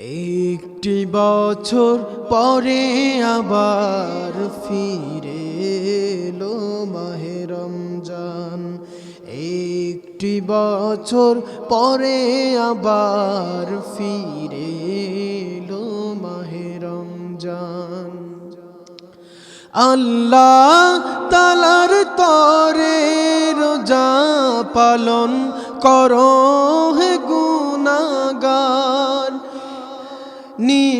একটি বছর পরে আবার ফিরে এলো মাহে রমজান। একটি বছর পরে আবার ফিরে এলো মাহে রমজান। আল্লাহ তালার তরে রোজা পালন করো হে গুনাগার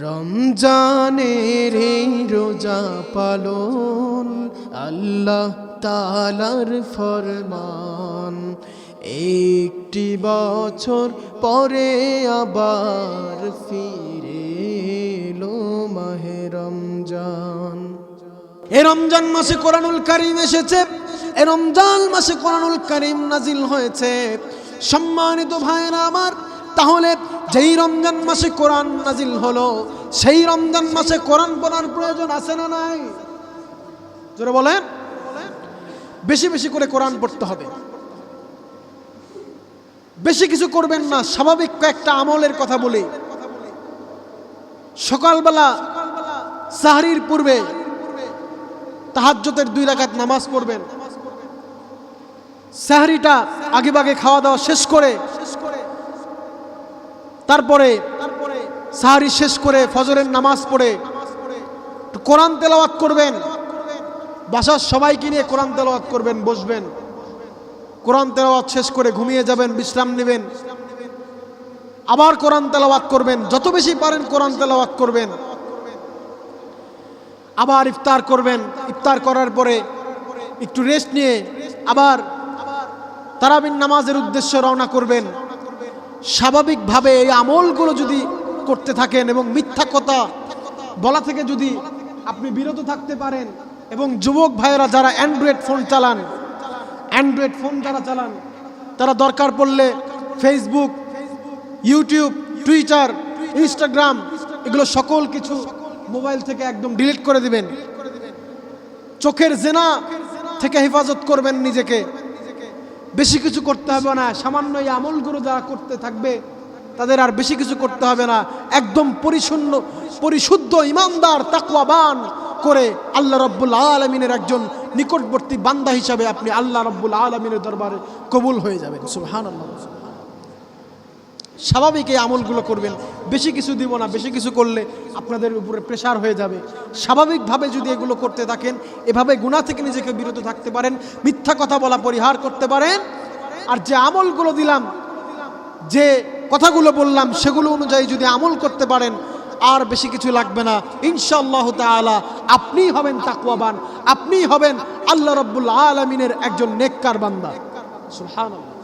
রমজানের এই রোজা পালন আল্লাহ তালার ফরমান। একটি বছর পরে আবার ফিরে এলো মাহে রমজান। এ রমজান মাসে কোরআনুল করিম এসেছে, এ রমজান মাসে কোরআনুল করিম নাজিল হয়েছে। সম্মানিত ভাইরা আমার তাহলে যেই রমজান মাসে কোরআন নাজিল হলো, সেই রমজান মাসে কোরআন পড়ার প্রয়োজন আছে না নাই? জোরে বলেন। বেশি বেশি করে কোরআন পড়তে হবে। বেশি কিছু করবেন না, স্বাভাবিক কয়েকটা আমলের কথা বলি। সকালবেলা সাহারির পূর্বে তাহাজ্জতের দুই রাকাত নামাজ পড়বেন। সাহারিটা আগেভাগে খাওয়া দাওয়া শেষ করে তারপরে সাহারি শেষ করে ফজরের নামাজ পড়ে কোরআন তেলাওয়াত করবেন। বাসার সবাইকে নিয়ে কোরআন তেলাওয়াত করবেন, বসবেন। কোরআন তেলাওয়াত শেষ করে ঘুমিয়ে যাবেন, বিশ্রাম নেবেন। আবার কোরআন তেলাওয়াত করবেন, যত বেশি পারেন কোরআন তেলাওয়াত করবেন। আবার ইফতার করবেন, ইফতার করার পরে একটু রেস্ট নিয়ে আবার তারাবিন নামাজের উদ্দেশ্যে রওনা করবেন। স্বাভাবিকভাবে এই আমলগুলো যদি করতে থাকেন এবং মিথ্যা কথা বলা থেকে যদি আপনি বিরত থাকতে পারেন এবং যুবক ভাইয়েরা যারা অ্যান্ড্রয়েড ফোন চালান, অ্যান্ড্রয়েড ফোন যারা চালান, তারা দরকার পড়লে ফেসবুক ইউটিউব টুইটার ইনস্টাগ্রাম এগুলো সকল কিছু মোবাইল থেকে একদম ডিলিট করে দিবেন। চোখের জেনা থেকে হেফাজত করবেন নিজেকে। বেশি কিছু করতে হবে না, সামান্য এই আমলগুলো যারা করতে থাকবে, তাদের আর বেশি কিছু করতে হবে না। একদম পরিশূন্য পরিশুদ্ধ, ইমানদার তাকুয়াবান করে আল্লাহ রব্বুল আলমিনের একজন নিকটবর্তী বান্দা হিসাবে আপনি আল্লাহ রব্বুল আলমিনের দরবারে কবুল হয়ে যাবেন। সুহান আল্লাহ স্বাভাবিক এই আমলগুলো করবেন। বেশি কিছু দিব না, বেশি কিছু করলে আপনাদের উপরে প্রেশার হয়ে যাবে। স্বাভাবিকভাবে যদি এগুলো করতে থাকেন, এভাবে গুণা থেকে নিজেকে বিরত থাকতে পারেন, মিথ্যা কথা বলা পরিহার করতে পারেন। আর যে আমলগুলো দিলাম, যে কথাগুলো বললাম, সেগুলো অনুযায়ী যদি আমল করতে পারেন, আর বেশি কিছু লাগবে না। ইনশাআল্লাহ তাআলা আপনিই হবেন তাকওয়াবান, আপনিই হবেন আল্লাহ রব্বুল আলমিনের একজন নেককার বান্দা। সুবহানাল্লাহ।